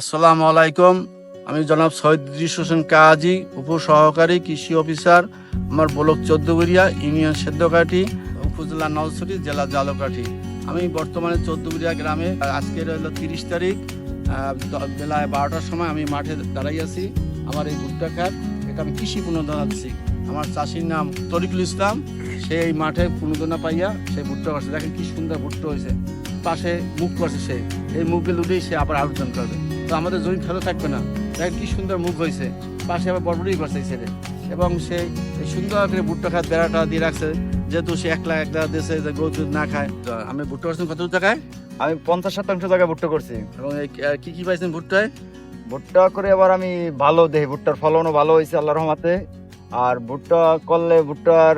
আসসালামু আলাইকুম। আমি জনাব সৈয়দ ইদ্রিস হোসেন কাজী, উপসহকারী কৃষি অফিসার, আমার ব্লক চোদ্দগুড়িয়া ইউনিয়ন সেদ্ধকাঠি উপজেলা নলছড়ি, জেলা জালকাঠি। আমি বর্তমানে চোদ্দগুড়িয়া গ্রামে আজকের হলো তিরিশ তারিখ বেলায় বারোটার সময় আমি মাঠে দাঁড়াই আছি। আমার এই ভুট্টা খাত, এটা আমি কৃষি পুনর্দনা দিচ্ছি আমার চাষির নাম তরিকুল ইসলাম। সে এই মাঠে পুনর্দনা পাইয়া সে ভুট্টা করছে। দেখেন কি সুন্দর ভুট্টা হয়েছে পাশে মুখ করছে সে। এই মুখে লুটেই সে আবার আলোচন করবে। তো আমাদের জমি ফেলে থাকবে না। দেখেন কি সুন্দর মুখ হয়েছে। পাশে আবার বড়বড়ি করছে এই ছেলে এবং সে সুন্দর করে ভুট্টা খাত বেড়াটা দিয়ে রাখছে যেহেতু সে একলা একলা দেশে যে গরু দুধ না খায়। তো আমি ভুট্টা পাচ্ছেন কত টাকায়? আমি পঞ্চাশ শতাংশ জায়গায় ভুট্টা করছি। এবং কি- কি পাইছেন ভুট্টায়? ভুট্টা করে আবার আমি ভালো দেখি ভুট্টার ফলনও ভালো হয়েছে আল্লাহ রহমাতে। আর ভুট্টা করলে ভুট্টার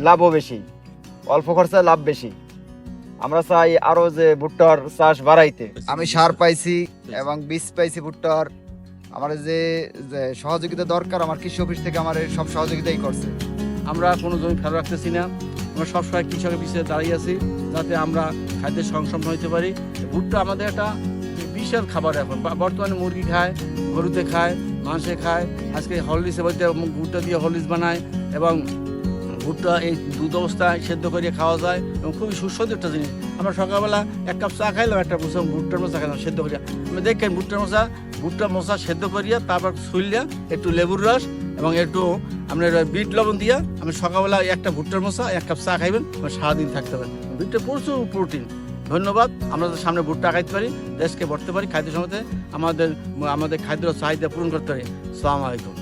লাভও বেশি। অল্প খরচায় লাভ বেশি। আমরা চাই আরও যে ভুট্টার চাষ বাড়াইতে। আমি সার পাইছি এবং বীজ পাইছি ভুট্টার। আমার যে যে সহযোগিতা দরকার আমার কৃষি অফিস থেকে আমার এই সব সহযোগিতাই করছে। আমরা কোনো জমি ফেলে রাখতেছি না। আমরা সবসময় কৃষকের পিছিয়ে দাঁড়িয়ে আছি যাতে আমরা খাদ্যের সংসম্পন্ন হইতে পারি। ভুট্টা আমাদের একটা বিশাল খাবার এখন। বর্তমানে মুরগি খায় গরুতে খায় মাংসে খায়। আজকে হরলিক্সের বলতে ভুট্টা দিয়ে হরলিক্স বানায় এবং ভুট্টা এই দুধ অবস্থায় সেদ্ধ করিয়ে খাওয়া যায় এবং খুবই সুস্বাদু একটা জিনিস। আমরা সকালবেলা এক কাপ চা খাইলাম, একটা বুঝলাম ভুট্টার মশা খাইলাম সেদ্ধ করিয়া। আমি দেখেন ভুট্টার মশা, ভুট্টা মশা সেদ্ধ করিয়া তারপর ছুইলিয়া একটু লেবুর রস এবং একটু আপনার বিট লবণ দিয়া আমি সকালবেলা একটা ভুট্টার মশা, এক কাপ চা খাইবেন, আমার সারাদিন থাকতে পারেন বিটটা প্রচুর প্রোটিন ধন্যবাদ, আমরা সামনে ভুট্টা খাইতে পারি, দেশকে ভরতে পারি, খাদ্য সমাজে আমাদের আমাদের খাদ্য চাহিদা পূরণ করতে পারি। সালাম আলাইকুম।